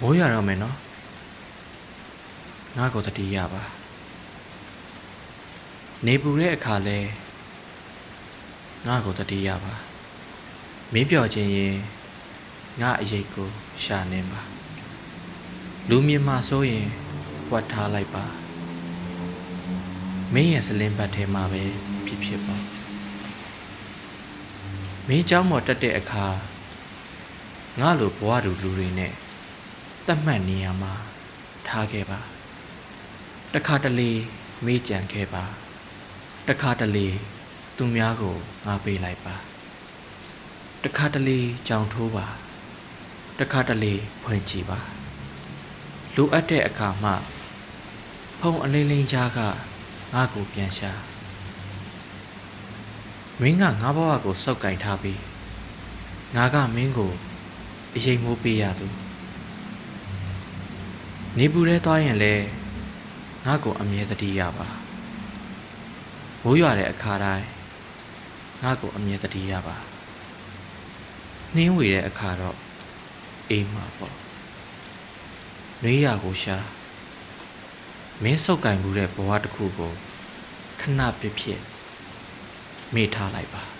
မိုးရတော့မယ်နော်ငါကိုတတိယပါနေပူတဲ့အခါလဲငါကိုတတိယပါမင်းပြောခြင်းရင်ငါအရေးကိုရှာနေပါလူမြင်မှဆိုရင်ဝတ်ထားလိုက်ပါမင်းရဲ့စလင်းဘတ်ထဲမှာပဲဖြစ်ဖြစ်ပါမင်းเจ้าမော်တက်တဲ့အခါငါလိုဘဝတူလူတွေနဲ့ တတ်မှတ်နေရမှာထားခဲ့ပါတခါတလေမေးကြံခဲ့ပါတခါတလေသူများကိုငါပေးလိုက်ပါတခါတလေကြောင်ထိုးပါတခါတလေဖွင့်ကြည့်ပါလိုအပ်တဲ့အခါမှဖုံအလိမ့်လိမ့်ကြားကငါ့ကိုပြန်ရှာမင်းကငါဘဝကိုစောက်ကင်ထားပြီးငါကမင်းကိုအရေးမိုးပေးရသူ နေပူရဲသွားရင်လဲငါ့ကိုအမြဲတတိရပါမိုးရွာတဲ့အခါတိုင်းငါ့ကိုအမြဲတတိရပါနှင်းဝေတဲ့အခါတော့အေးမှာပေါ့နေရကိုရှာမင်းစောက်ကင်မှုတဲ့ဘဝတစ်ခုကိုခဏပြစ်ဖြစ်မေ့ထားလိုက်ပါ